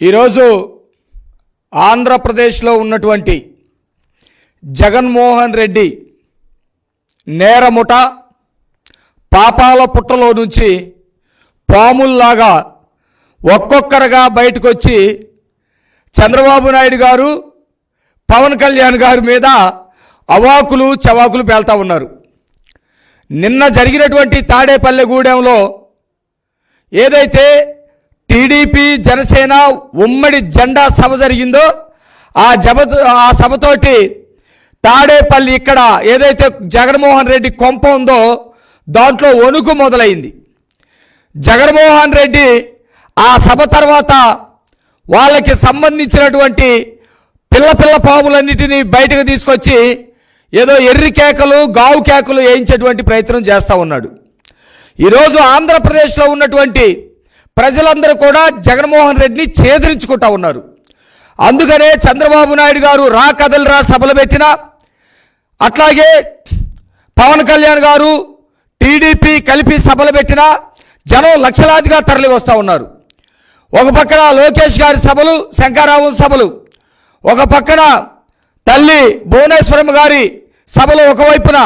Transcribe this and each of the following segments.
ఈరోజు ఆంధ్రప్రదేశ్లో ఉన్నటువంటి జగన్మోహన్ రెడ్డి నేరముట పాపాల పుట్టలో నుంచి పాముల్లాగా ఒక్కొక్కరుగా బయటకు వచ్చి చంద్రబాబు నాయుడు గారు పవన్ కళ్యాణ్ గారి మీద అవాకులు చవాకులు పేల్తా ఉన్నారు. నిన్న జరిగినటువంటి తాడేపల్లెగూడెంలో ఏదైతే టీడీపీ జనసేన ఉమ్మడి జెండా సభ జరిగిందో ఆ జబ ఆ సభతోటి తాడేపల్లి ఇక్కడ ఏదైతే జగన్మోహన్ రెడ్డి కొంప ఉందో దాంట్లో వణుకు మొదలైంది. జగన్మోహన్ రెడ్డి ఆ సభ తర్వాత వాళ్ళకి సంబంధించినటువంటి పిల్ల పిల్ల పాములన్నిటినీ బయటకు తీసుకొచ్చి ఏదో ఎర్రి కేకలు గావు కేకలు వేయించేటువంటి ప్రయత్నం చేస్తూ ఉన్నాడు. ఈరోజు ఆంధ్రప్రదేశ్లో ఉన్నటువంటి ప్రజలందరూ కూడా జగన్మోహన్ రెడ్డిని ఛేదరించుకుంటా ఉన్నారు. అందుకనే చంద్రబాబు నాయుడు గారు రా కదలరా సభలు పెట్టినా అట్లాగే పవన్ కళ్యాణ్ గారు టీడీపీ కలిపి సభలు పెట్టినా జనం లక్షలాదిగా తరలి వస్తూ ఉన్నారు. ఒక పక్కన లోకేష్ గారి సభలు శంకారావు సభలు ఒక పక్కన తల్లి భువనేశ్వరం గారి సభలు ఒకవైపున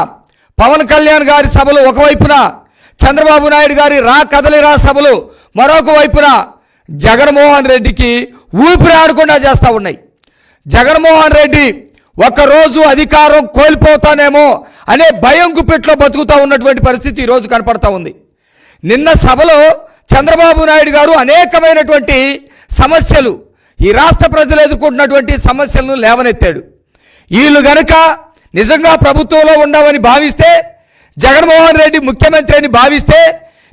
పవన్ కళ్యాణ్ గారి సభలు ఒకవైపున చంద్రబాబు నాయుడు గారి రా కదలిరా సభలు మరొక వైపున జగన్మోహన్ రెడ్డికి ఊపిరాడకుండా చేస్తూ ఉన్నాయి. జగన్మోహన్ రెడ్డి ఒక్కరోజు అధికారం కోల్పోతానేమో అనే భయం గుప్పెట్లో బతుకుతూ ఉన్నటువంటి పరిస్థితి ఈరోజు కనపడతా ఉంది. నిన్న సభలో చంద్రబాబు నాయుడు గారు అనేకమైనటువంటి సమస్యలు ఈ రాష్ట్ర ప్రజలు ఎదుర్కొంటున్నటువంటి సమస్యలను లేవనెత్తాడు. వీళ్ళు గనక నిజంగా ప్రభుత్వంలో ఉండవని భావిస్తే జగన్మోహన్ రెడ్డి ముఖ్యమంత్రి అని భావిస్తే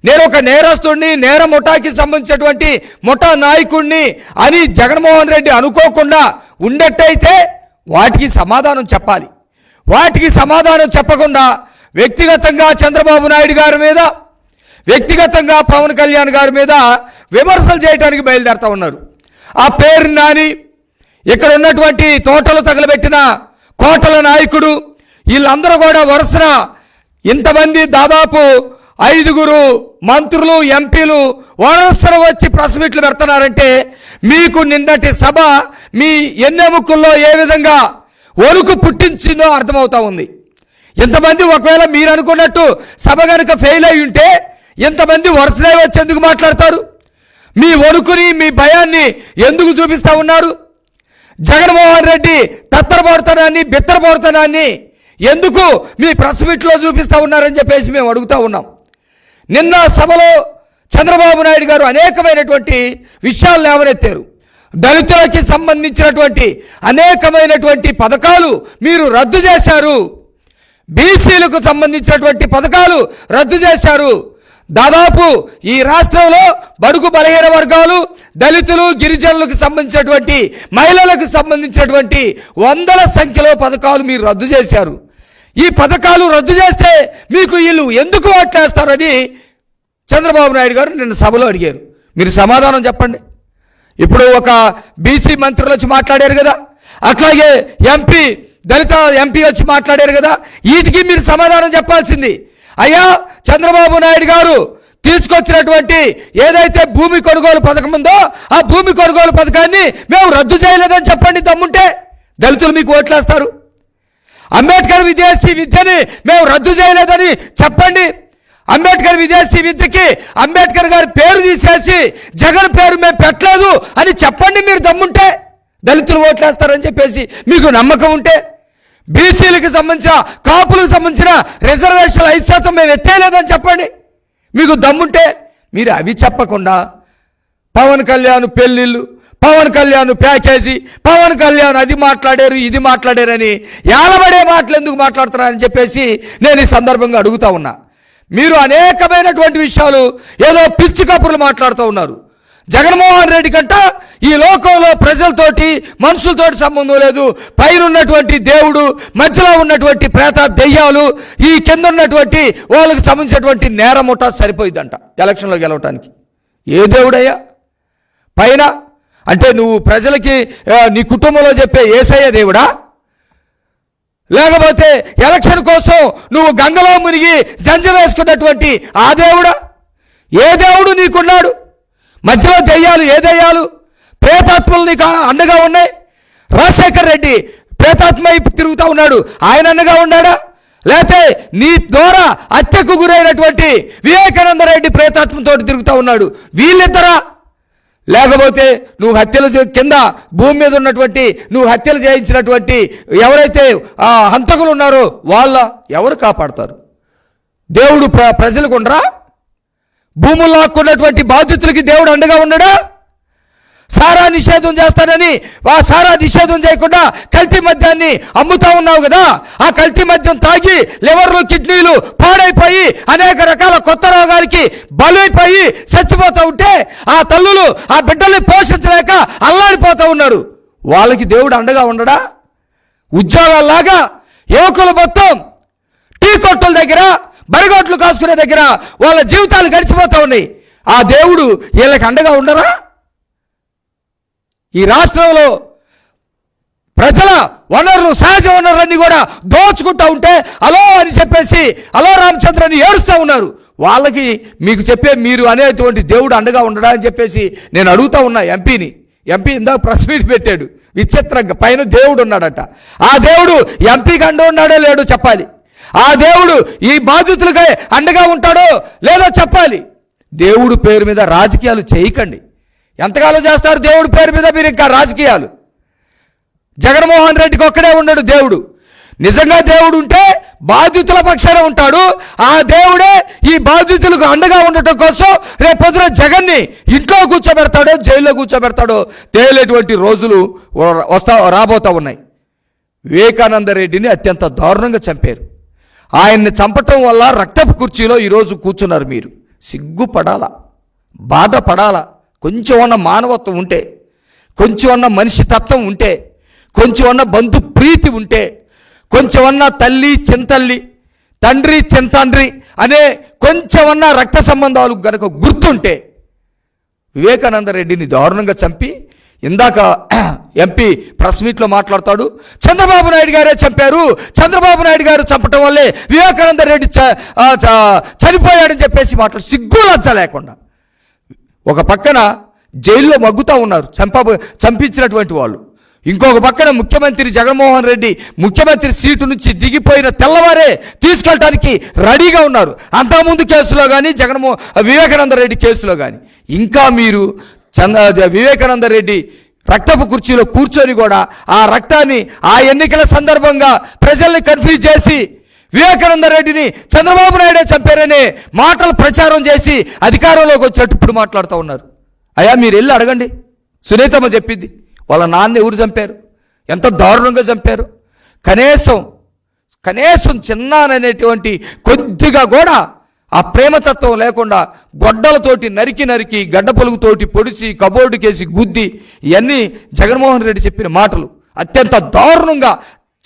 నేను ఒక నేరస్తుడిని నేర ముఠాకి సంబంధించినటువంటి ముఠా నాయకుడిని అని జగన్మోహన్ రెడ్డి అనుకోకుండా ఉండేట్టయితే వాటికి సమాధానం చెప్పాలి. వాటికి సమాధానం చెప్పకుండా వ్యక్తిగతంగా చంద్రబాబు నాయుడు గారి మీద వ్యక్తిగతంగా పవన్ కళ్యాణ్ గారి మీద విమర్శలు చేయడానికి బయలుదేరుతూ ఉన్నారు. ఆ పేరు నాని ఇక్కడ ఉన్నటువంటి తోటలు తగలబెట్టిన కోటల నాయకుడు వీళ్ళందరూ కూడా వరుసన ఇంతమంది దాదాపు ఐదుగురు మంత్రులు ఎంపీలు వరుసన వచ్చి ప్రెస్ మీట్లు పెడుతున్నారంటే మీకు నిన్నటి సభ మీ ఎన్నెముకల్లో ఏ విధంగా వణుకు పుట్టించిందో అర్థమవుతా ఉంది. ఇంతమంది ఒకవేళ మీరు అనుకున్నట్టు సభ కనుక ఫెయిల్ అయి ఉంటే ఇంతమంది వరుసలే వచ్చి ఎందుకు మాట్లాడతారు? మీ వణుకుని మీ భయాన్ని ఎందుకు చూపిస్తా ఉన్నారు? జగన్మోహన్ రెడ్డి తత్తరపడుతనాన్ని బిత్తరపడుతనాన్ని ఎందుకు మీ ప్రెస్ మీట్లో చూపిస్తా ఉన్నారని చెప్పేసి మేము అడుగుతూ ఉన్నాం. నిన్న సభలో చంద్రబాబు నాయుడు గారు అనేకమైనటువంటి విషయాలు లేవనెత్తారు. దళితులకి సంబంధించినటువంటి అనేకమైనటువంటి పథకాలు మీరు రద్దు చేశారు. బీసీలకు సంబంధించినటువంటి పథకాలు రద్దు చేశారు. దాదాపు ఈ రాష్ట్రంలో బడుగు బలహీన వర్గాలు దళితులు గిరిజనులకు సంబంధించినటువంటి మహిళలకు సంబంధించినటువంటి వందల సంఖ్యలో పథకాలు మీరు రద్దు చేశారు. ఈ పథకాలు రద్దు చేస్తే మీకు వీళ్ళు ఎందుకు ఓట్లేస్తారని చంద్రబాబు నాయుడు గారు నిన్న సభలో అడిగారు. మీరు సమాధానం చెప్పండి. ఇప్పుడు ఒక బీసీ మంత్రులు వచ్చి మాట్లాడారు కదా. అట్లాగే ఎంపీ దళిత ఎంపీ వచ్చి మాట్లాడారు కదా. వీటికి మీరు సమాధానం చెప్పాల్సింది. అయ్యా చంద్రబాబు నాయుడు గారు తీసుకొచ్చినటువంటి ఏదైతే భూమి కొనుగోలు పథకం ఉందో ఆ భూమి కొనుగోలు పథకాన్ని మేము రద్దు చేయలేదని చెప్పండి దమ్ముంటే. దళితులు మీకు ఓట్లేస్తారు. అంబేద్కర్ విదేశీ విద్యని మేము రద్దు చేయలేదని చెప్పండి. అంబేద్కర్ విదేశీ విద్యకి అంబేద్కర్ గారి పేరు తీసేసి జగన్ పేరు మేము పెట్టలేదు అని చెప్పండి మీరు దమ్ముంటే. దళితులు ఓట్లేస్తారని చెప్పేసి మీకు నమ్మకం ఉంటే. బీసీలకు సంబంధించిన కాపులకు సంబంధించిన రిజర్వేషన్లు ఐదు శాతం మేము ఎత్తేయలేదని చెప్పండి. మీకు దమ్ముంటే. మీరు అవి చెప్పకుండా పవన్ కళ్యాణ్ పెళ్ళిళ్ళు పవన్ కళ్యాణ్ ప్యాకేజీ పవన్ కళ్యాణ్ అది మాట్లాడారు ఇది మాట్లాడారని ఏలబడే మాటలు ఎందుకు మాట్లాడుతున్నారని చెప్పేసి నేను ఈ సందర్భంగా అడుగుతా ఉన్నా. మీరు అనేకమైనటువంటి విషయాలు ఏదో పిచ్చి కబుర్లు మాట్లాడుతూ ఉన్నారు. జగన్మోహన్ రెడ్డి కంట ఈ లోకంలో ప్రజలతోటి మనుషులతోటి సంబంధం లేదు. పైన ఉన్నటువంటి దేవుడు మధ్యలో ఉన్నటువంటి ప్రేత దెయ్యాలు ఈ కింద ఉన్నటువంటి వాళ్ళకి సంబంధించినటువంటి నేరముట సరిపోయిందంట ఎలక్షన్లో గెలవటానికి. ఏ దేవుడయ్యా? పైన అంటే నువ్వు ప్రజలకి నీ కుటుంబంలో చెప్పే ఏసయ్య దేవుడా? లేకపోతే ఎలక్షన్ కోసం నువ్వు గంగలో మునిగి జంజ వేసుకున్నటువంటి ఆ దేవుడా? ఏ దేవుడు నీకున్నాడు? మధ్యలో దెయ్యాలు ఏ దెయ్యాలు? ప్రేతాత్మలు నీకు అండగా ఉన్నాయి? రాజశేఖర్ రెడ్డి ప్రేతాత్మ తిరుగుతూ ఉన్నాడు. ఆయన అండగా ఉన్నాడా? లేకపోతే నీ ద్వారా హత్యకు గురైనటువంటి వివేకానంద రెడ్డి ప్రేతాత్మతో తిరుగుతూ ఉన్నాడు. వీళ్ళిద్దరా? లేకపోతే నువ్వు హత్యలు కింద భూమి మీద ఉన్నటువంటి నువ్వు హత్యలు చేయించినటువంటి ఎవరైతే ఆ హంతకులు ఉన్నారో వాళ్ళ ఎవరు కాపాడతారు? దేవుడు ప్ర ప్రజలకు ఉండరా? భూములు లాక్కున్నటువంటి బాధితులకి దేవుడు అండగా ఉండడా? సారా నిషేధం చేస్తానని ఆ సారా నిషేధం చేయకుండా కల్తీ మద్యాన్ని అమ్ముతా ఉన్నావు కదా ఆ కల్తీ మద్యం తాగి లివర్లు కిడ్నీలు పాడైపోయి అనేక రకాల కొత్త రోగాలకి బలైపోయి చచ్చిపోతూ ఉంటే ఆ తల్లులు ఆ బిడ్డల్ని పోషించలేక అల్లాడిపోతూ ఉన్నారు. వాళ్ళకి దేవుడు అండగా ఉండడా? ఉద్యోగాల్లాగా యువకులు మొత్తం టీ కొట్టుల దగ్గర బరిగొట్లు కాసుకునే దగ్గర వాళ్ళ జీవితాలు గడిచిపోతూ ఉన్నాయి. ఆ దేవుడు వీళ్ళకి అండగా ఉండరా? ఈ రాష్ట్రంలో ప్రజల వనరులు సహజ వనరులన్నీ కూడా దోచుకుంటా ఉంటే అలో అని చెప్పేసి అలో రామచంద్రని ఏడుస్తూ ఉన్నారు. వాళ్ళకి మీకు చెప్పే మీరు అనేటువంటి దేవుడు అండగా ఉండడా అని చెప్పేసి నేను అడుగుతా ఉన్నా ఎంపీని. ఎంపీ ఇందాక ప్రెస్ మీట్ పెట్టాడు. విచిత్రంగా. పైన దేవుడు ఉన్నాడట. ఆ దేవుడు ఎంపీకి అండ ఉన్నాడో లేడో చెప్పాలి. ఆ దేవుడు ఈ బాధితులకై అండగా ఉంటాడో లేదో చెప్పాలి. దేవుడు పేరు మీద రాజకీయాలు చేయకండి. ఎంతకాలం చేస్తారు దేవుడు పేరు మీద మీరు ఇంకా రాజకీయాలు? జగన్మోహన్ రెడ్డికి ఒక్కడే ఉన్నాడు దేవుడు. నిజంగా దేవుడు ఉంటే బాధితుల పక్షాన ఉంటాడు. ఆ దేవుడే ఈ బాధితులకు అండగా ఉండటం కోసం రేపు పొద్దున జగన్ని ఇంట్లో కూర్చోబెడతాడో జైల్లో కూర్చోబెడతాడో తేలేటువంటి రోజులు వస్తా రాబోతా ఉన్నాయి. వివేకానంద రెడ్డిని అత్యంత దారుణంగా చంపారు. ఆయన్ని చంపటం వల్ల రక్తపు కుర్చీలో ఈరోజు కూర్చున్నారు మీరు. సిగ్గుపడాలా? బాధపడాలా? కొంచెం ఉన్న మానవత్వం ఉంటే కొంచెం అన్న మనిషి తత్వం ఉంటే కొంచెం అన్న బంధు ప్రీతి ఉంటే కొంచెం ఉన్న తల్లి చింతల్లి తండ్రి చింతండ్రి అనే కొంచెం ఉన్న రక్త సంబంధాలు గనక గుర్తుంటే వివేకానంద రెడ్డిని దారుణంగా చంపి ఇందాక ఎంపీ ప్రెస్ మీట్లో మాట్లాడతాడు చంద్రబాబు నాయుడు గారే చంపారు చంద్రబాబు నాయుడు గారు చంపటం వల్లే వివేకానంద రెడ్డి చ- చనిపోయాడని చెప్పేసి మాట్లాడు సిగ్గు లజ్జ లేకుండా. ఒక పక్కన జైల్లో మగ్గుతూ ఉన్నారు చంప చంపించినటువంటి వాళ్ళు. ఇంకొక పక్కన ముఖ్యమంత్రి జగన్మోహన్ రెడ్డి ముఖ్యమంత్రి సీటు నుంచి దిగిపోయిన తెల్లవారే తీసుకెళ్ళటానికి రెడీగా ఉన్నారు. అంతకుముందు కేసులో కానీ జగన్మో వివేకానంద రెడ్డి కేసులో కానీ ఇంకా మీరు చంద వివేకానంద రెడ్డి రక్తపు కుర్చీలో కూర్చొని కూడా ఆ రక్తాన్ని ఆ ఎన్నికల సందర్భంగా ప్రజల్ని కన్ఫ్యూజ్ చేసి వివేకానంద రెడ్డిని చంద్రబాబు నాయుడే చంపారనే మాటలు ప్రచారం చేసి అధికారంలోకి వచ్చేటప్పుడు ఇప్పుడు మాట్లాడుతూ ఉన్నారు. అయ్యా మీరు వెళ్ళి అడగండి. సునీతమ్మ చెప్పింది. వాళ్ళ నాన్న ఎవరు చంపారు? ఎంత దారుణంగా చంపారు? కనీసం కనీసం చిన్నాననేటువంటి కొద్దిగా కూడా ఆ ప్రేమతత్వం లేకుండా గొడ్డలతోటి నరికి నరికి గడ్డ పొలుగుతోటి పొడిచి కబోర్డుకేసి గుద్ది ఇవన్నీ జగన్మోహన్ రెడ్డి చెప్పిన మాటలు. అత్యంత దారుణంగా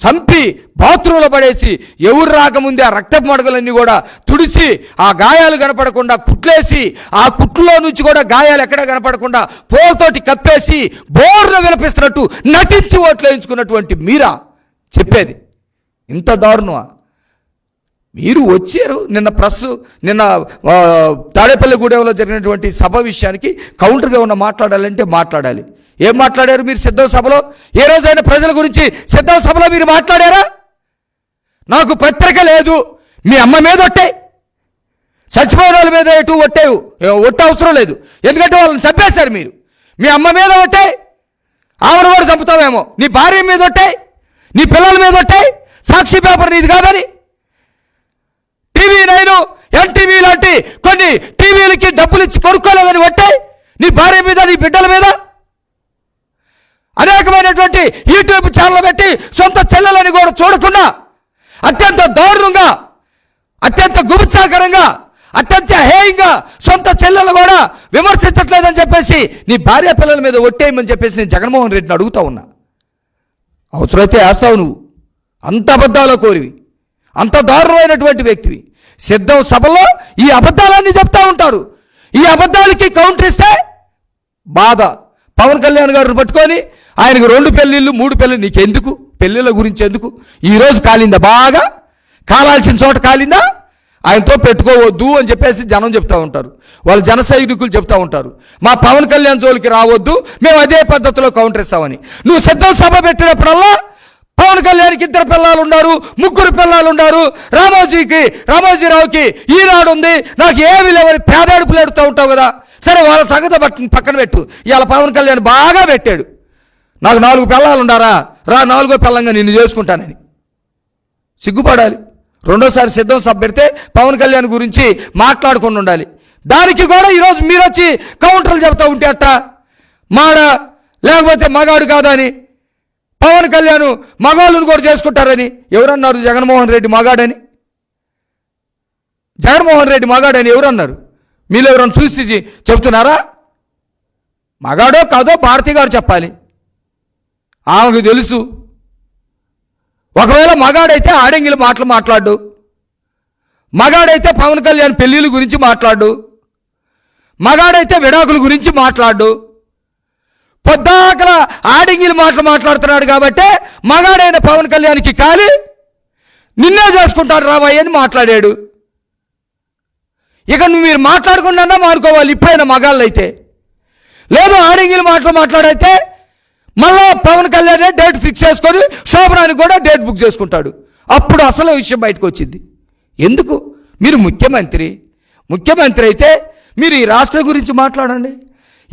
చంపి బాత్రూంలో పడేసి ఎవరు రాకముందే ఆ రక్తపు మడగలన్నీ కూడా తుడిచి ఆ గాయాలు కనపడకుండా కుట్లేసి ఆ కుట్లో నుంచి కూడా గాయాలు ఎక్కడ కనపడకుండా పోల్తోటి కప్పేసి బోర్లు విలపిస్తున్నట్టు నటించి ఓట్లు వేయించుకున్నటువంటి మీరా చెప్పేది. ఇంత దారుణమా? మీరు వచ్చారు నిన్న ప్రెస్ నిన్న తాడేపల్లి తాడేపల్లిగూడెంలో జరిగినటువంటి సభ విషయానికి కౌంటర్గా ఉన్న మాట్లాడాలంటే మాట్లాడాలి. ఏం మాట్లాడారు మీరు సిద్ధం సభలో? ఏ రోజైనా ప్రజల గురించి సిద్ధం సభలో మీరు మాట్లాడారా? నాకు పత్రిక లేదు మీ అమ్మ మీద ఒట్టే. చచ్చిపోయిన వాళ్ళ మీద ఎటు ఒట్టేవు? ఒట్ట అవసరం లేదు. ఎందుకంటే వాళ్ళని చంపేశారు మీరు. మీ అమ్మ మీద ఒట్టే. ఆవిడ కూడా చంపుతావేమో. నీ భార్య మీద ఒట్టే. నీ పిల్లల మీద ఒట్టే. సాక్షి పేపర్ నీది కాదని. టీవీ నైన్ ఎన్టీవీ లాంటి కొన్ని టీవీలకి డబ్బులు ఇచ్చి కొనుక్కోలేదని ఒట్టే. నీ భార్య మీద నీ బిడ్డల మీద అనేకమైనటువంటి యూట్యూబ్ ఛానల్ పెట్టి సొంత చెల్లెలని కూడా చూడకుండా అత్యంత దారుణంగా అత్యంత గుబుత్సాకరంగా అత్యంత హేయంగా సొంత చెల్లెలు కూడా విమర్శించట్లేదని చెప్పేసి నీ భార్య పిల్లల మీద ఒట్టేయమని చెప్పేసి నేను జగన్మోహన్ రెడ్డిని అడుగుతా ఉన్నా. అవసరమైతే వేస్తావు నువ్వు. అంత అబద్ధాల కోరివి. అంత దారుణమైనటువంటి వ్యక్తివి. సిద్ధం సభలో ఈ అబద్ధాలన్నీ చెప్తా ఉంటారు. ఈ అబద్ధాలకి కౌంటర్ ఇస్తే బాధ. పవన్ కళ్యాణ్ గారిని పట్టుకొని ఆయనకు రెండు పెళ్ళిళ్ళు మూడు పెళ్ళి నీకెందుకు? పెళ్ళిళ్ళ గురించి ఎందుకు? ఈరోజు కాలిందా? బాగా? కాలాల్సిన చోట కాలిందా? ఆయనతో పెట్టుకోవద్దు అని చెప్పేసి జనం చెప్తూ ఉంటారు. వాళ్ళు జన సైనికులు చెప్తూ ఉంటారు. మా పవన్ కళ్యాణ్ జోలికి రావద్దు. మేము అదే పద్ధతిలో కౌంటర్ ఇస్తామని నువ్వు సిద్ధం సభ పెట్టినప్పుడల్లా పవన్ కళ్యాణ్కి ఇద్దరు పిల్లలు ఉన్నారు ముగ్గురు పిల్లలు ఉన్నారు. రామోజీకి రామోజీరావుకి ఈనాడు ఉంది నాకు ఏమి లేవని పేదాడుపులు ఎడుతూ ఉంటావు కదా. సరే వాళ్ళ సంగతి పట్టు పక్కన పెట్టు. ఇవాళ పవన్ కళ్యాణ్ బాగా పెట్టాడు. నాకు నాలుగు పిల్లలు ఉండారా? రా నాలుగో పిల్లంగా నిన్ను చేసుకుంటానని. సిగ్గుపడాలి. రెండోసారి సిద్ధం సభ పెడితే పవన్ కళ్యాణ్ గురించి మాట్లాడుకొని ఉండాలి. దానికి కూడా ఈరోజు మీరు వచ్చి కౌంటర్లు చెప్తా ఉంటే అట్ట? మాడ లేకపోతే మగాడు కాదని. పవన్ కళ్యాణ్ మగాళ్ళను కూడా చేసుకుంటారని. ఎవరన్నారు జగన్మోహన్ రెడ్డి మగాడని? జగన్మోహన్ రెడ్డి మగాడని ఎవరన్నారు? మీరు ఎవరైనా చూసి చెప్తున్నారా మగాడో కాదో భారతి గారు చెప్పాలి. ఆమెకు తెలుసు. ఒకవేళ మగాడైతే ఆడంగిల మాటలు మాట్లాడు. మగాడైతే పవన్ కళ్యాణ్ పెళ్ళిళ్ళ గురించి మాట్లాడు. మగాడైతే విడాకుల గురించి మాట్లాడు. పొద్దాకల ఆడంగిల మాటలు మాట్లాడుతున్నాడు కాబట్టి మగాడైన పవన్ కళ్యాణ్కి కాలి. నిన్నే చేసుకుంటాడు రాబోయ్ అని మాట్లాడాడు. ఇక నువ్వు మీరు మాట్లాడకుండా మానుకోవాలి ఇప్పుడైనా మగాళ్ళు అయితే లేదు ఆడింగిలు మాటలు మాట్లాడైతే మళ్ళా పవన్ కళ్యాణ్ డేట్ ఫిక్స్ చేసుకొని శోభనానికి కూడా డేట్ బుక్ చేసుకుంటాడు. అప్పుడు అసలు విషయం బయటకు వచ్చింది. ఎందుకు? మీరు ముఖ్యమంత్రి. ముఖ్యమంత్రి అయితే మీరు ఈ రాష్ట్రం గురించి మాట్లాడండి.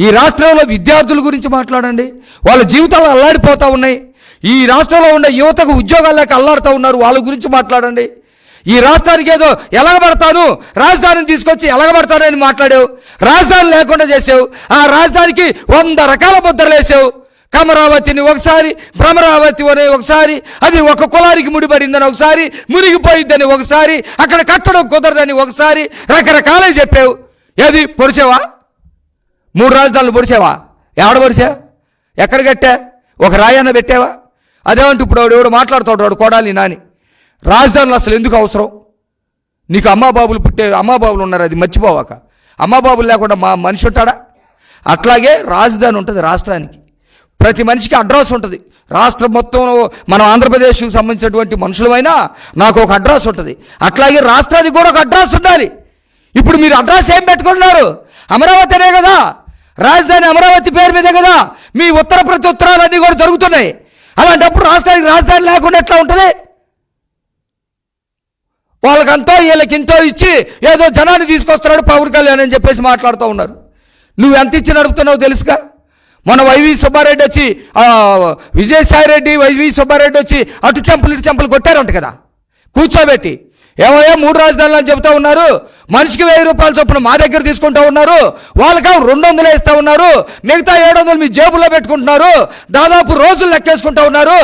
ఈ రాష్ట్రంలో విద్యార్థుల గురించి మాట్లాడండి. వాళ్ళ జీవితాలు అల్లాడిపోతూ ఉన్నాయి. ఈ రాష్ట్రంలో ఉండే యువతకు ఉద్యోగాలకు అల్లాడుతూ ఉన్నారు. వాళ్ళ గురించి మాట్లాడండి. ఈ రాష్ట్రానికి ఏదో ఎలగబడతాను రాజధానిని తీసుకొచ్చి ఎలగబడతానని మాట్లాడావు రాజధాని లేకుండా చేసావు ఆ రాజధానికి వంద రకాల ముద్రలు వేసావు. కమరావతిని ఒకసారి భ్రమరావతి అనే ఒకసారి అది ఒక కులానికి ముడిపడిందని ఒకసారి మునిగిపోయిందని ఒకసారి అక్కడ కట్టడం కుదరదని ఒకసారి రకరకాలే చెప్పావు. ఏది పొడిచావా? మూడు రాజధానులు పొడిచావా? ఎవడ పొడిచా? ఎక్కడ కట్టా? ఒక రాయన్న పెట్టావా? అదేమంటే ఇప్పుడు ఎవడు మాట్లాడుతాడు వాడు కోడాలి నాని. రాజధానులు అసలు ఎందుకు అవసరం? నీకు అమ్మాబాబులు పుట్టే అమ్మాబాబులు ఉన్నారు అది మర్చిపోవాక. అమ్మాబాబులు లేకుండా మా మనిషి ఉంటాడా? అట్లాగే రాజధాని ఉంటుంది రాష్ట్రానికి. ప్రతి మనిషికి అడ్రస్ ఉంటుంది. రాష్ట్రం మొత్తం మనం ఆంధ్రప్రదేశ్కి సంబంధించినటువంటి మనుషులమైనా నాకు ఒక అడ్రస్ ఉంటుంది. అట్లాగే రాష్ట్రానికి కూడా ఒక అడ్రస్ ఉండాలి. ఇప్పుడు మీరు అడ్రస్ ఏం పెట్టుకుంటున్నారు? అమరావతి అనే కదా? రాజధాని అమరావతి పేరు మీదే కదా? మీ ఉత్తర ప్రతి ఉత్తరాలన్నీ కూడా జరుగుతున్నాయి అలాంటప్పుడు రాష్ట్రానికి రాజధాని లేకుండా ఎట్లా ఉంటుంది? వాళ్ళకంతో వీళ్ళకి ఇంతో ఇచ్చి ఏదో జనాన్ని తీసుకొస్తున్నాడు పవన్ కళ్యాణ్ అని చెప్పేసి మాట్లాడుతూ ఉన్నారు. నువ్వు ఎంత ఇచ్చి నడుపుతున్నావు తెలుసుగా? మన వైవి సుబ్బారెడ్డి వచ్చి విజయసాయిరెడ్డి వైవి సుబ్బారెడ్డి వచ్చి అటు చెంపలు ఇటు చెంపలు కొట్టారంట కదా. కూర్చోబెట్టి ఏమయ్యా మూడు రాజధానులు అని చెప్తా ఉన్నారు మనిషికి వెయ్యి రూపాయల చొప్పున మా దగ్గర తీసుకుంటూ ఉన్నారు వాళ్ళకి రెండు వందలు ఇస్తా ఉన్నారు మిగతా ఏడు వందలు మీ జేబులో పెట్టుకుంటున్నారు దాదాపు రోజులు లెక్కేసుకుంటూ ఉన్నారు.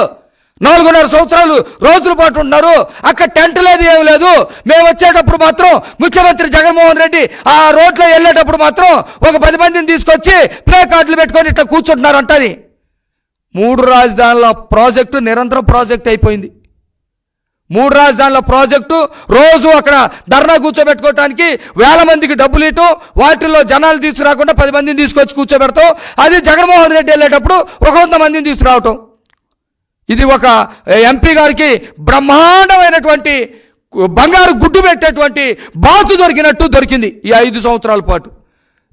నాలుగున్నర సంవత్సరాలు రోజుల పాటు ఉన్నారు. అక్కడ టెంట్ లేదు ఏం లేదు. మేము వచ్చేటప్పుడు మాత్రం ముఖ్యమంత్రి జగన్మోహన్ రెడ్డి ఆ రోడ్లో వెళ్ళేటప్పుడు మాత్రం ఒక పది మందిని తీసుకొచ్చి ప్లే కార్డులు పెట్టుకొని ఇట్లా కూర్చుంటున్నారు అంటని మూడు రాజధానుల ప్రాజెక్టు నిరంతరం ప్రాజెక్ట్ అయిపోయింది. మూడు రాజధానుల ప్రాజెక్టు రోజు అక్కడ ధర్నా కూర్చోబెట్టుకోవటానికి వేల మందికి డబ్బులు ఇవ్వటం వాటిల్లో జనాలు తీసుకురాకుండా పది మందిని తీసుకొచ్చి కూర్చోబెడతాం. అది జగన్మోహన్ రెడ్డి వెళ్ళేటప్పుడు ఒక వంద మందిని తీసుకురావటం. ఇది ఒక ఎంపీ గారికి బ్రహ్మాండమైనటువంటి బంగారు గుడ్డు పెట్టేటువంటి బాతు దొరికినట్టు దొరికింది ఈ ఐదు సంవత్సరాల పాటు.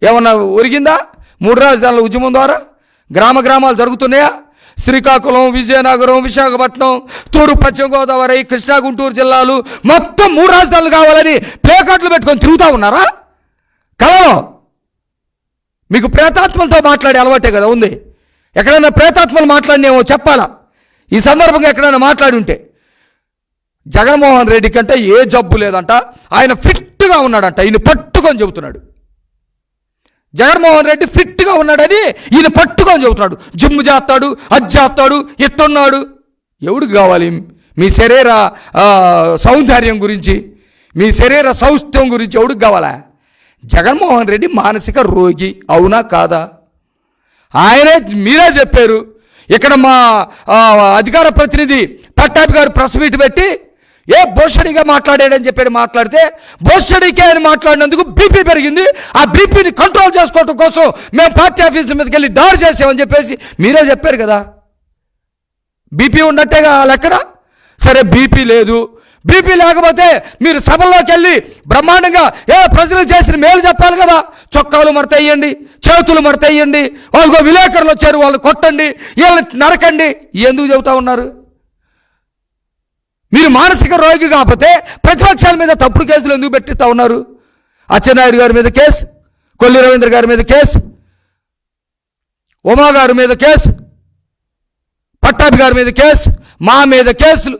ఏమన్నా ఒరిగిందా? మూడు రాజధానుల ఉద్యమం ద్వారా? గ్రామ గ్రామాలు జరుగుతున్నాయా? శ్రీకాకుళం విజయనగరం విశాఖపట్నం తూర్పు పశ్చిమ గోదావరి కృష్ణా గుంటూరు జిల్లాలు మొత్తం మూడు రాజధానులు కావాలని ప్లేకార్డులు పెట్టుకొని తిరుగుతూ ఉన్నారా? కలలో మీకు ప్రేతాత్మలతో మాట్లాడే అలవాటే కదా ఉంది. ఎక్కడైనా ప్రేతాత్మలు మాట్లాడినేమో చెప్పాలా? ఈ సందర్భంగా ఎక్కడైనా మాట్లాడి ఉంటే జగన్మోహన్ రెడ్డి కంటే ఏ జబ్బు లేదంట ఆయన ఫిట్గా ఉన్నాడంట ఈయన పట్టుకొని చెబుతున్నాడు. జగన్మోహన్ రెడ్డి ఫిట్గా ఉన్నాడని ఈయన పట్టుకొని చెబుతున్నాడు. జిమ్ చేస్తాడు అది చేస్తాడు ఎట్టున్నాడు ఎవడికి కావాలి? మీ శరీర సౌందర్యం గురించి మీ శరీర సౌష్ఠ్యం గురించి ఎవడికి కావాలా? జగన్మోహన్ రెడ్డి మానసిక రోగి అవునా కాదా? ఆయనే మీరే చెప్పారు. ఇక్కడ మా అధికార ప్రతినిధి పట్టాభి గారు ప్రెస్ మీట్ పెట్టి ఏ బోషడిగా మాట్లాడాడని చెప్పాడు మాట్లాడితే బోషడికే అని మాట్లాడినందుకు బీపీ పెరిగింది. ఆ బీపీని కంట్రోల్ చేసుకోవటం కోసం మేము పార్టీ ఆఫీస్ మీదకి వెళ్ళి దాడి చేసామని చెప్పేసి మీరే చెప్పారు కదా. బీపీ ఉన్నట్టేగా లెక్కన? సరే బీపీ లేదు. బీపీ లేకపోతే మీరు సభల్లోకి వెళ్ళి బ్రహ్మాండంగా ఏ ప్రజలు చేసిన మేలు చెప్పాలి కదా. చొక్కాలు మడతయ్యండి చేతులు మడతయ్యండి వాళ్ళకు విలేకరులు వచ్చారు వాళ్ళు కొట్టండి వీళ్ళని నరకండి. ఎందుకు చెబుతా ఉన్నారు? మీరు మానసిక రోగి కాకపోతే ప్రతిపక్షాల మీద తప్పుడు కేసులు ఎందుకు పెట్టిస్తా ఉన్నారు? అచ్చెన్నాయుడు గారి మీద కేసు కొల్లి రవీంద్ర గారి మీద కేసు ఉమా గారి మీద కేసు పట్టాభి గారి మీద కేసు మా మీద కేసులు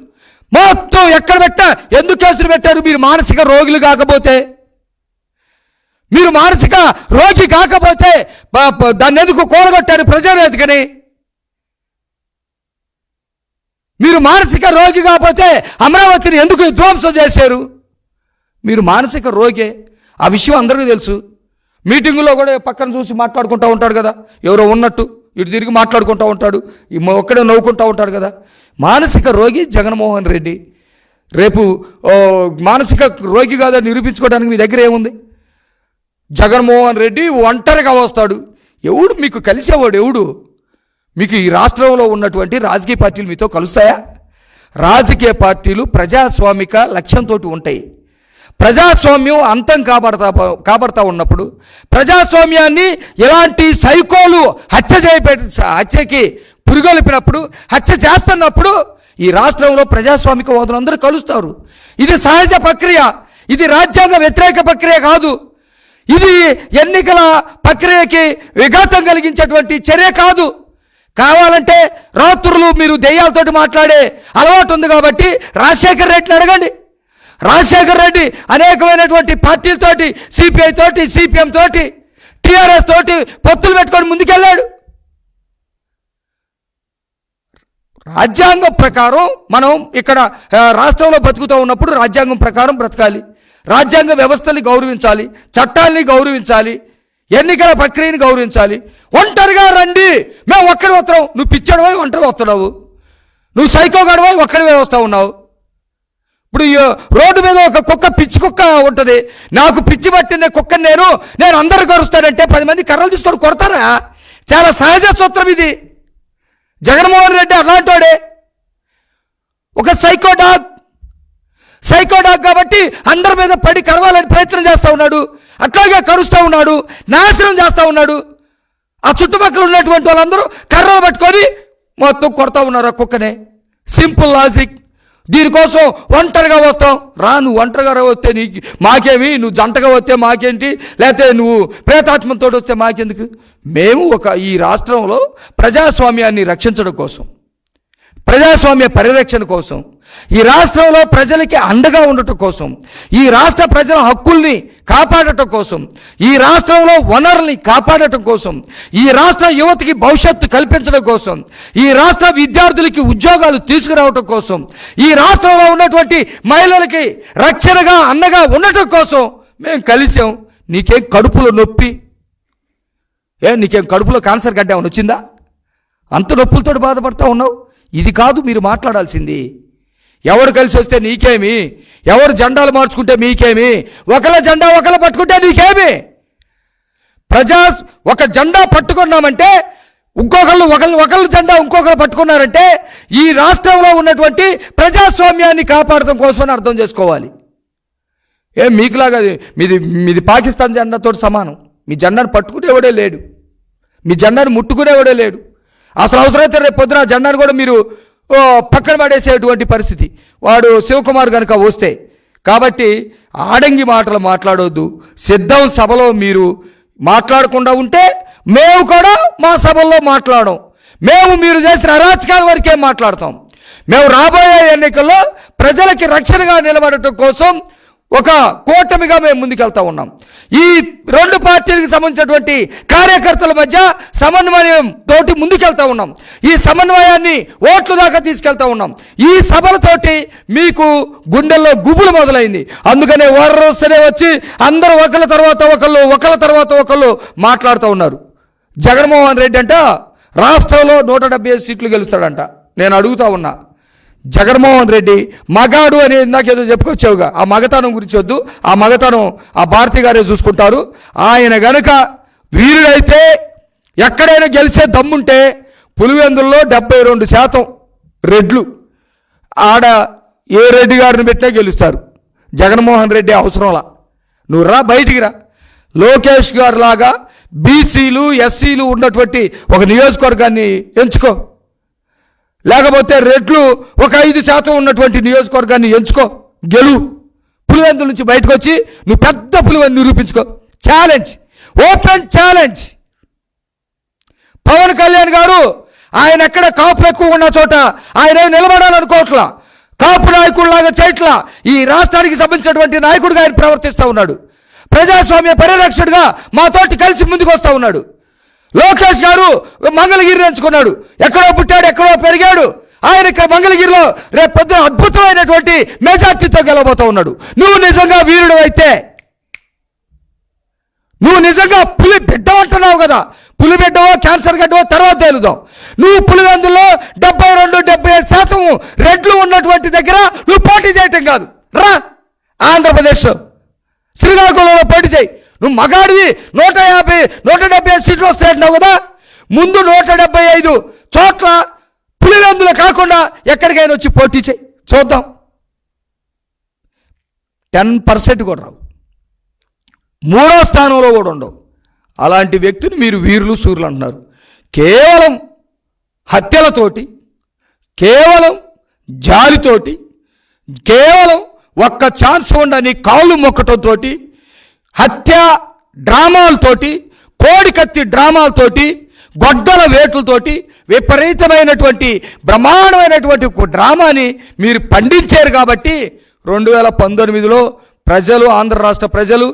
మొత్తం ఎక్కడ పెట్టా? ఎందుకు కేసులు పెట్టారు? మీరు మానసిక రోగులు కాకపోతే. మీరు మానసిక రోగి కాకపోతే దాన్ని ఎందుకు కూడగొట్టారు ప్రజావేదికని మీరు మానసిక రోగి కాకపోతే అమరావతిని ఎందుకు విధ్వంసం చేశారు? మీరు మానసిక రోగే. ఆ విషయం అందరికీ తెలుసు. మీటింగులో కూడా పక్కన చూసి మాట్లాడుకుంటూ ఉంటాడు కదా. ఎవరో ఉన్నట్టు. ఇటు తిరిగి మాట్లాడుకుంటూ ఉంటాడు ఒక్కడే నవ్వుకుంటూ ఉంటాడు కదా. మానసిక రోగి జగన్మోహన్ రెడ్డి. రేపు మానసిక రోగి కాదని నిరూపించుకోవడానికి మీ దగ్గర ఏముంది? జగన్మోహన్ రెడ్డి ఒంటరిగా వస్తాడు. ఎవడు మీకు కలిసేవాడు ఎవడు? మీకు ఈ రాష్ట్రంలో ఉన్నటువంటి రాజకీయ పార్టీలు మీతో కలుస్తాయా? రాజకీయ పార్టీలు ప్రజాస్వామిక లక్ష్యంతో ఉంటాయి. ప్రజాస్వామ్యం అంతం కాబడతా కాబడతా ఉన్నప్పుడు ప్రజాస్వామ్యాన్ని ఎలాంటి సైకోలు హత్య చేయబె హత్యకి పురుగొలిపినప్పుడు హత్య చేస్తున్నప్పుడు ఈ రాష్ట్రంలో ప్రజాస్వామిక వాదులందరూ కలుస్తారు. ఇది సహజ ప్రక్రియ. ఇది రాజ్యాంగ వ్యతిరేక ప్రక్రియ కాదు. ఇది ఎన్నికల ప్రక్రియకి విఘాతం కలిగించేటువంటి చర్య కాదు. కావాలంటే రాత్రులు మీరు దెయ్యాలతోటి మాట్లాడే అలవాటు ఉంది కాబట్టి రాజశేఖర్ రెడ్డిని అడగండి. రాజశేఖర్ రెడ్డి అనేకమైనటువంటి పార్టీలతోటి సిపిఐ తోటి సిపిఎం తోటి టిఆర్ఎస్ తోటి పొత్తులు పెట్టుకొని ముందుకెళ్ళాడు. రాజ్యాంగం ప్రకారం మనం ఇక్కడ రాష్ట్రంలో బతుకుతూ ఉన్నప్పుడు రాజ్యాంగం ప్రకారం బ్రతకాలి. రాజ్యాంగ వ్యవస్థని గౌరవించాలి చట్టాల్ని గౌరవించాలి ఎన్నికల ప్రక్రియని గౌరవించాలి. ఒంటరిగా రండి మేము ఒక్కడి వస్తాం. నువ్వు పిచ్చడవై ఒంటరి వస్తున్నావు. నువ్వు సైకో గడవై ఒక్కడివే వ్యవస్థ ఉన్నావు. ఇప్పుడు రోడ్డు మీద ఒక కుక్క పిచ్చి కుక్క ఉంటుంది. నాకు పిచ్చి పట్టిన కుక్కని నేను నేను అందరు కరుస్తానంటే పది మంది కర్రలు తీసుకొని కొడతారా? చాలా సహజ సూత్రం ఇది. జగన్మోహన్ రెడ్డి అలాంటోడే ఒక సైకో డాగ్. సైకో డాగ్ కాబట్టి అందరి మీద పడి కరవాలని ప్రయత్నం చేస్తూ ఉన్నాడు. అట్లాగే కరుస్తూ ఉన్నాడు. నాశనం చేస్తూ ఉన్నాడు. ఆ చుట్టుపక్కల ఉన్నటువంటి వాళ్ళందరూ కర్రలు పట్టుకొని మొత్తం కొడతా ఉన్నారు ఆ కుక్కనే. సింపుల్ లాజిక్ దీనికోసం ఒంటరిగా వస్తాం రా నువ్వు ఒంటరిగా వస్తే నీకు మాకేమి? నువ్వు జంటగా వస్తే మాకేంటి? లేకపోతే నువ్వు ప్రేతాత్మతో వస్తే మాకెందుకు? మేము ఒక ఈ రాష్ట్రంలో ప్రజాస్వామ్యాన్ని రక్షించడం కోసం ప్రజాస్వామ్య పరిరక్షణ కోసం ఈ రాష్ట్రంలో ప్రజలకి అండగా ఉండటం కోసం ఈ రాష్ట్ర ప్రజల హక్కుల్ని కాపాడటం కోసం ఈ రాష్ట్రంలో వనరుల్ని కాపాడటం కోసం ఈ రాష్ట్ర యువతకి భవిష్యత్తు కల్పించడం కోసం ఈ రాష్ట్ర విద్యార్థులకి ఉద్యోగాలు తీసుకురావటం కోసం ఈ రాష్ట్రంలో ఉన్నటువంటి మహిళలకి రక్షణగా అండగా ఉండటం కోసం మేము కలిసాం. నీకేం కడుపులో నొప్పి? ఏ నీకేం కడుపులో క్యాన్సర్ గడ్డ ఏమైనా వచ్చిందా? అంత నొప్పులతో బాధపడతా ఉన్నావు? ఇది కాదు మీరు మాట్లాడాల్సింది. ఎవడు కలిసి వస్తే నీకేమి? ఎవరు జెండాలు మార్చుకుంటే మీకేమి? ఒకళ్ళ జెండా ఒకళ్ళ పట్టుకుంటే నీకేమి? ప్రజా ఒక జెండా పట్టుకున్నామంటే ఇంకొకళ్ళు ఒకళ్ళు ఒకళ్ళు జెండా ఇంకొకరు పట్టుకున్నారంటే ఈ రాష్ట్రంలో ఉన్నటువంటి ప్రజాస్వామ్యాన్ని కాపాడటం కోసం అర్థం చేసుకోవాలి. ఏం మీకులాగా మీది మీది పాకిస్తాన్ జెండాతో సమానం. మీ జెండాను పట్టుకునేవాడే లేడు. మీ జెండాను ముట్టుకునేవాడే లేడు. అసలు అవసరమైతే రేపు పొద్దున జెండాను కూడా మీరు పక్కన పడేసేటువంటి పరిస్థితి. వాడు శివకుమార్ కనుక వస్తే కాబట్టి ఆడంగి మాటలు మాట్లాడొద్దు. సిద్ధం సభలో మీరు మాట్లాడకుండా ఉంటే మేము కూడా మా సభల్లో మాట్లాడం మేము మీరు చేసిన అరాచకాల వరకే మాట్లాడతాం. మేము రాబోయే ఎన్నికల్లో ప్రజలకి రక్షణగా నిలబడటం కోసం ఒక కూటమిగా మేము ముందుకెళ్తా ఉన్నాం. ఈ రెండు పార్టీలకు సంబంధించినటువంటి కార్యకర్తల మధ్య సమన్వయం తోటి ముందుకెళ్తా ఉన్నాం. ఈ సమన్వయాన్ని ఓట్ల దాకా తీసుకెళ్తా ఉన్నాం. ఈ సభలతోటి మీకు గుండెల్లో గుబులు మొదలైంది. అందుకనే వరసనే వచ్చి అందరూ ఒకళ్ళ తర్వాత ఒకళ్ళు ఒకళ్ళ తర్వాత ఒకళ్ళు మాట్లాడుతూ ఉన్నారు. జగన్మోహన్ రెడ్డి అంట రాష్ట్రంలో నూట డెబ్బై ఐదు సీట్లు గెలుస్తాడంట. నేను అడుగుతా ఉన్నా. జగన్మోహన్ రెడ్డి మగాడు అని ఇందాకేదో చెప్పుకొచ్చావుగా. ఆ మగతనం గురించి వద్దు. ఆ మగతనం ఆ భారతి గారే చూసుకుంటారు. ఆయన గనుక వీరుడైతే ఎక్కడైనా గెలిచే దమ్ముంటే పులివెందుల్లో డెబ్బై రెండు శాతం రెడ్లు ఆడ ఏ రెడ్డి గారిని పెట్టినా గెలుస్తారు. జగన్మోహన్ రెడ్డి అవసరంలా. నువ్వు రా బయటికి రా. లోకేష్ గారు లాగా బీసీలు ఎస్సీలు ఉన్నటువంటి ఒక నియోజకవర్గాన్ని ఎంచుకో. లేకపోతే రెట్లు ఒక ఐదు శాతం ఉన్నటువంటి నియోజకవర్గాన్ని ఎంచుకో గెలువు పులివెందుల నుంచి బయటకు వచ్చి నువ్వు పెద్ద పులివెందు నిరూపించుకో. Challenge open challenge Pawan Kalyan garu ఆయన ఎక్కడ కాపులు ఎక్కువ ఉన్న చోట ఆయన నిలబడాలనుకోవట్లా. కాపు నాయకుడిలాగా చేయట్లా. ఈ రాష్ట్రానికి సంబంధించినటువంటి నాయకుడిగా ఆయన ప్రవర్తిస్తూ ఉన్నాడు. ప్రజాస్వామ్య పరిరక్షకుడిగా మాతోటి కలిసి ముందుకు వస్తూ ఉన్నాడు. లోకేష్ గారు మంగళగిరి ఎంచుకున్నాడు. ఎక్కడో పుట్టాడు ఎక్కడో పెరిగాడు. ఆయన ఇక్కడ మంగళగిరిలో రేపు పొద్దున అద్భుతమైనటువంటి మెజార్టీతో గెలబోతూ ఉన్నాడు. నువ్వు నిజంగా వీరుడు అయితే నువ్వు నిజంగా పులి బిడ్డ అంటున్నావు కదా. పులి బిడ్డవో క్యాన్సర్ గడ్డవో తర్వాత తేలుదాం. నువ్వు పులివెందులో డెబ్బై రెండు డెబ్బై ఐదు శాతం రెడ్లు ఉన్నటువంటి దగ్గర నువ్వు పోటీ చేయటం కాదు. రా ఆంధ్రప్రదేశ్ శ్రీకాకుళంలో పోటీ చేయి. నువ్వు మగాడివి నూట యాభై నూట డెబ్బై ఐదు సీట్లు వస్తాయంటున్నావు కదా. ముందు నూట డెబ్బై ఐదు చోట్ల పులిరందులు కాకుండా ఎక్కడికైనా వచ్చి పోటీ చేయి. చూద్దాం. టెన్ పర్సెంట్ కూడా రావు. మూడో స్థానంలో కూడా ఉండవు. అలాంటి వ్యక్తిని మీరు వీరులు సూర్యులు అంటున్నారు. కేవలం హత్యలతోటి కేవలం జాలితోటి కేవలం ఒక్క ఛాన్స్ ఉండని కాళ్ళు మొక్కటంతో హత్య డ్రామాలతోటి కోడికత్తి డ్రామాలతోటి గొడ్డల వేటులతోటి విపరీతమైనటువంటి బ్రహ్మాండమైనటువంటి ఒక డ్రామాని మీరు పండించారు కాబట్టి రెండు వేల పంతొమ్మిదిలో ప్రజలు ఆంధ్ర రాష్ట్ర ప్రజలు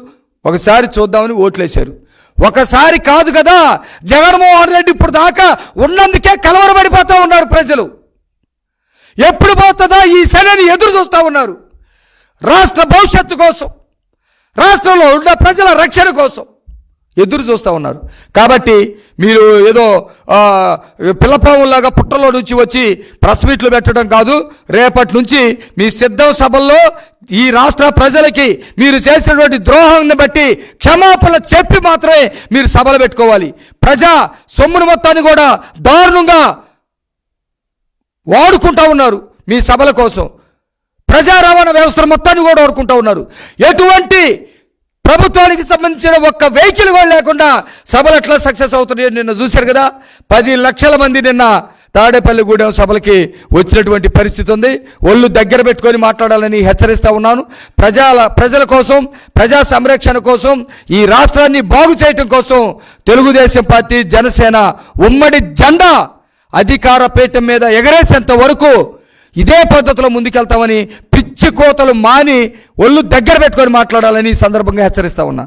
ఒకసారి చూద్దామని ఓట్లేశారు. ఒకసారి కాదు కదా జగన్మోహన్ రెడ్డి ఇప్పుడు దాకా ఉన్నందుకే కలవరపడిపోతూ ఉన్నారు ప్రజలు. ఎప్పుడు పోతుందా ఈ సరే ఎదురు చూస్తూ ఉన్నారు. రాష్ట్ర భవిష్యత్తు కోసం. రాష్ట్రంలో ఉన్న ప్రజల రక్షణ కోసం ఎదురు చూస్తూ ఉన్నారు. కాబట్టి మీరు ఏదో ఆ, పుట్టలో నుంచి వచ్చి ప్రెస్ మీట్లు పెట్టడం కాదు రేపటి నుంచి మీ సిద్ధం సభల్లో ఈ రాష్ట్ర ప్రజలకి మీరు చేసినటువంటి ద్రోహాన్ని బట్టి క్షమాపణ చెప్పి మాత్రమే మీరు సభలు పెట్టుకోవాలి. ప్రజా సొమ్మును మొత్తాన్ని కూడా దారుణంగా వాడుకుంటా ఉన్నారు మీ సభల కోసం. ప్రజా రవాణా వ్యవస్థ మొత్తాన్ని కూడా వాడుకుంటా ఉన్నారు. ఎటువంటి ప్రభుత్వానికి సంబంధించిన ఒక్క వెహికల్ కూడా లేకుండా సభలు ఎట్లా సక్సెస్ అవుతున్నాయో నిన్న చూశారు కదా. పది లక్షల మంది నిన్న తాడేపల్లిగూడెం సభలకి వచ్చినటువంటి పరిస్థితి ఉంది. ఒళ్ళు దగ్గర పెట్టుకొని మాట్లాడాలని హెచ్చరిస్తూ ఉన్నాను. ప్రజల ప్రజల కోసం ప్రజా సంరక్షణ కోసం ఈ రాష్ట్రాన్ని బాగు చేయటం కోసం తెలుగుదేశం పార్టీ జనసేన ఉమ్మడి జెండా అధికార పీఠం మీద ఎగరేసేంత వరకు ఇదే పద్ధతిలో ముందుకెళ్తామని పిచ్చి కోతలు మాని ఒళ్ళు దగ్గర పెట్టుకొని మాట్లాడాలని ఈ సందర్భంగా హెచ్చరిస్తా ఉన్నా.